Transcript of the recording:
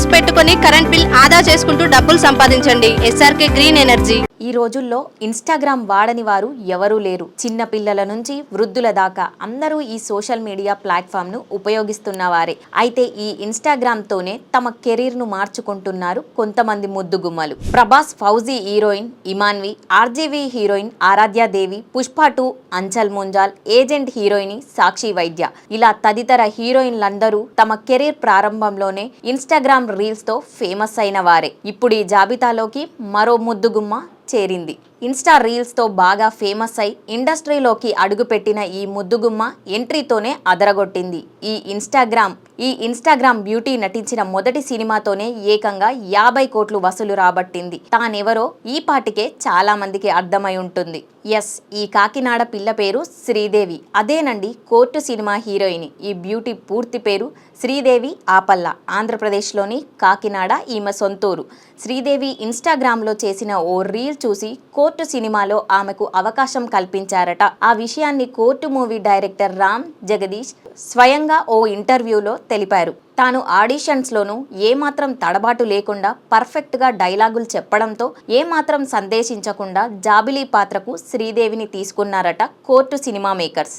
Reels పెట్టుకొని current bill ఆదా చేసుకుంటూ డబ్బులు సంపాదించండి. SRK green energy. ఈ రోజుల్లో ఇన్స్టాగ్రామ్ వాడని వారు ఎవరూ లేరు. చిన్న పిల్లల నుంచి వృద్ధుల దాకా అందరూ ఈ సోషల్ మీడియా ప్లాట్ఫామ్ను ఉపయోగిస్తున్న వారే అయితే ఈ ఇన్స్టాగ్రామ్ తోనే తమ కెరీర్ను మార్చుకుంటున్నారు కొంతమంది ముద్దుగుమ్మలు. Prabhas Fauji heroine Imanvi RGV heroine Aradhya Devi Pushpa two Anchal Munjal agent heroine Sakshi Vaidya. ఇలా తదితర హీరోయిన్లందరూ తమ కెరీర్ ప్రారంభంలోనే ఇన్స్టాగ్రామ్ రీల్స్తో ఫేమస్ అయిన వారే. ఇప్పుడు ఈ జాబితాలోకి మరో ముద్దుగుమ్మ చేరింది. ఇన్స్టా రీల్స్తో బాగా ఫేమస్ అయి ఇండస్ట్రీలోకి అడుగుపెట్టిన ఈ ముద్దుగుమ్మ ఎంట్రీతోనే అదరగొట్టింది. ఈ ఇన్స్టాగ్రామ్ ఈ ఇన్స్టాగ్రామ్ బ్యూటీ నటించిన మొదటి సినిమాతోనే ఏకంగా యాభై కోట్లు వసూలు రాబట్టింది. తానెవరో ఈ పాటికే చాలా మందికి అర్థమై ఉంటుంది. ఎస్ ఈ కాకినాడ పిల్ల పేరు శ్రీదేవి. అదేనండి కోర్టు సినిమా హీరోయిన్. ఈ బ్యూటీ పూర్తి పేరు శ్రీదేవి ఆపల్ల ఆంధ్రప్రదేశ్లోని కాకినాడ ఈమె సొంతూరు. శ్రీదేవి ఇన్స్టాగ్రామ్లో చేసిన ఓ రీల్ చూసి కోర్టు సినిమాలో ఆమెకు అవకాశం కల్పించారట. ఆ విషయాన్ని court movie director Ram Jagadeesh స్వయంగా ఓ ఇంటర్వ్యూలో తెలిపారు. తాను ఆడిషన్స్లోనూ ఏమాత్రం తడబాటు లేకుండా పర్ఫెక్ట్గా డైలాగులు చెప్పడంతో ఏమాత్రం సందేశించకుండా జాబిలీ పాత్రకు శ్రీదేవిని తీసుకున్నారట కోర్టు సినిమా మేకర్స్.